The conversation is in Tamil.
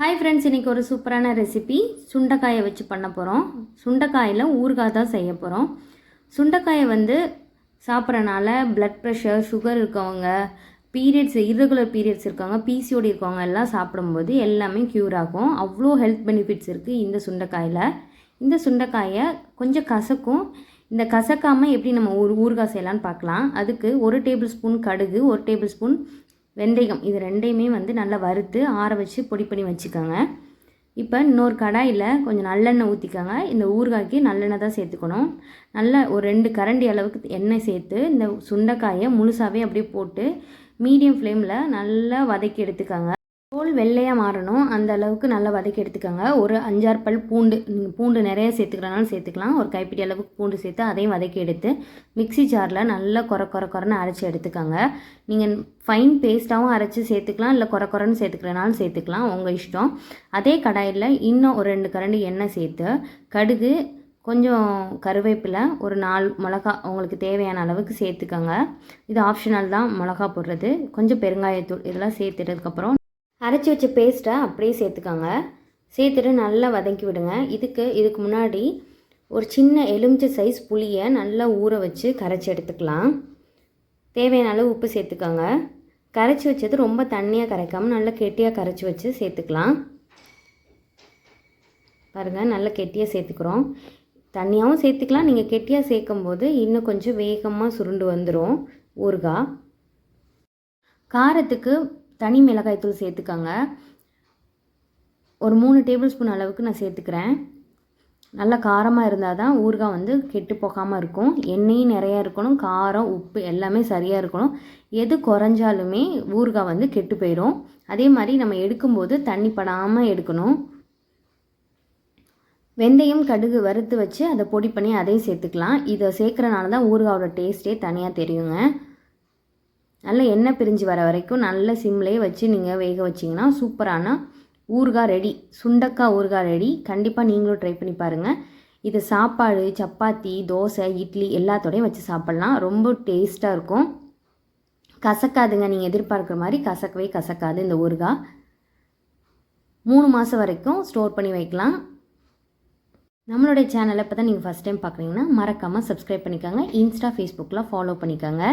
ஹாய் ஃப்ரெண்ட்ஸ் இன்றைக்கி ஒரு சூப்பரான ரெசிபி சுண்டைக்காயை வச்சு பண்ண போகிறோம் சுண்டைக்காயில் ஊறுகாய் தான் செய்ய போகிறோம் சுண்டைக்காயை வந்து சாப்பிட்றனால ப்ளட் ப்ரெஷர் சுகர் இருக்கவங்க பீரியட்ஸ் இர்ரெகுலர் பீரியட்ஸ் இருக்கவங்க பிசிஓடி இருக்கவங்க எல்லாம் சாப்பிடும்போது எல்லாமே க்யூர் ஆகும். அவ்வளோ ஹெல்த் பெனிஃபிட்ஸ் இருக்குது இந்த சுண்டைக்காயில். இந்த சுண்டைக்காயை கொஞ்சம் கசக்கும். இந்த கசக்காமல் எப்படி நம்ம ஊர் ஊறுகாய் செய்யலான்னு பார்க்கலாம். அதுக்கு ஒரு டேபிள் ஸ்பூன் கடுகு ஒரு டேபிள் ஸ்பூன் வெந்தயம் இது ரெண்டையுமே வந்து நல்லா வறுத்து ஆற வச்சு பொடி பண்ணி வச்சுக்கோங்க. இப்போ இன்னொரு கடாயில் கொஞ்சம் நல்லெண்ணெய் ஊற்றிக்கோங்க இந்த ஊறுகாய்க்கு நல்லெண்ணெய் தான் சேர்த்துக்கணும். நல்ல ஒரு ரெண்டு கரண்டி அளவுக்கு எண்ணெய் சேர்த்து இந்த சுண்டைக்காயை முழுசாகவே அப்படியே போட்டு மீடியம் ஃப்ளேமில் நல்லா வதக்கி எடுத்துக்கோங்க. தோல் வெள்ளையாக மாறணும். அந்த அளவுக்கு நல்லா வதக்கி எடுத்துக்கோங்க. ஒரு அஞ்சாறு பல் பூண்டு நீங்கள் பூண்டு நிறைய சேர்த்துக்கிறனாலும் சேர்த்துக்கலாம். ஒரு கைப்பிடி அளவுக்கு பூண்டு சேர்த்து அதையும் வதக்கி எடுத்து மிக்ஸி ஜாரில் நல்லா குறை குறை குறைன்னு அரைச்சி எடுத்துக்கோங்க. நீங்கள் ஃபைன் பேஸ்ட்டாகவும் அரைச்சி சேர்த்துக்கலாம். இல்லை குறை குறைன்னு சேர்த்துக்கிறனாலும் சேர்த்துக்கலாம். உங்கள் இஷ்டம். அதே கடாயில் இன்னும் ஒரு ரெண்டு கரண்டி எண்ணெய் சேர்த்து கடுகு கொஞ்சம் கருவேப்பிலை ஒரு நாலு மிளகா உங்களுக்கு தேவையான அளவுக்கு சேர்த்துக்கோங்க. இது ஆப்ஷனல் தான். மிளகா போடுறது. கொஞ்சம் பெருங்காயத்தூள் இதெல்லாம் சேர்த்துட்டதுக்கப்புறம் அரைச்சி வச்ச பேஸ்ட்டை அப்படியே சேர்த்துக்கோங்க. சேர்த்துட்டு நல்லா வதக்கி விடுங்க. இதுக்கு இதுக்கு முன்னாடி ஒரு சின்ன எலுமிச்சை சைஸ் புளியை நல்லா ஊற வச்சு கரைச்சி எடுத்துக்கலாம். தேவையான அளவு உப்பு சேர்த்துக்கோங்க. கரைச்சி வச்சது ரொம்ப தண்ணியாக கரைக்காமல் நல்லா கெட்டியாக கரைச்சி வச்சு சேர்த்துக்கலாம். பாருங்கள் நல்லா கெட்டியாக சேர்த்துக்கிறோம். தண்ணியாகவும் சேர்த்துக்கலாம். நீங்கள் கெட்டியாக சேர்க்கும்போது இன்னும் கொஞ்சம் வேகமாக சுருண்டு வந்துடும் ஊறுகாய். காரத்துக்கு தனி மிளகாய்த்தூள் சேர்த்துக்கோங்க. ஒரு மூணு டேபிள் ஸ்பூன் அளவுக்கு நான் சேர்த்துக்கிறேன். நல்லா காரமாக இருந்தால் தான் ஊறுகாய் வந்து கெட்டு போகாமல் இருக்கும். எண்ணெயும் நிறையா இருக்கணும் காரம் உப்பு எல்லாமே சரியாக இருக்கணும். எது குறைஞ்சாலுமே ஊறுகாய் வந்து கெட்டு போயிடும் அதே மாதிரி நம்ம எடுக்கும்போது தண்ணி படாமல் எடுக்கணும். வெந்தயம் கடுகு வறுத்து வச்சு அதை பொடி பண்ணி அதையும் சேர்த்துக்கலாம். இதை சேர்க்குறனால தான் ஊறுகாயோட டேஸ்ட்டே தனியாக தெரியுங்க. நல்லா எண்ணெய் பிரிஞ்சு வர வரைக்கும் நல்ல சிம்லேயே வச்சு நீங்கள் வேக வச்சிங்கன்னா சூப்பரான ஊறுகாய் ரெடி சுண்டக்காய் ஊறுகாய் ரெடி. கண்டிப்பாக நீங்களும் ட்ரை பண்ணி பாருங்கள் இது சாப்பாடு சப்பாத்தி தோசை இட்லி எல்லாத்தோடையும் வச்சு சாப்பிட்லாம். ரொம்ப டேஸ்ட்டாக இருக்கும். கசக்காதுங்க நீங்கள் எதிர்பார்க்குற மாதிரி கசக்கவே கசக்காது இந்த ஊறுகாய். மூணு மாதம் வரைக்கும் ஸ்டோர் பண்ணி வைக்கலாம். நம்மளுடைய சேனலை இப்போ தான் நீங்கள் ஃபஸ்ட் டைம் பார்க்குறீங்கன்னா மறக்காமல் சப்ஸ்கிரைப் பண்ணிக்கோங்க. இன்ஸ்டா ஃபேஸ்புக்கில் ஃபாலோ பண்ணிக்கோங்க.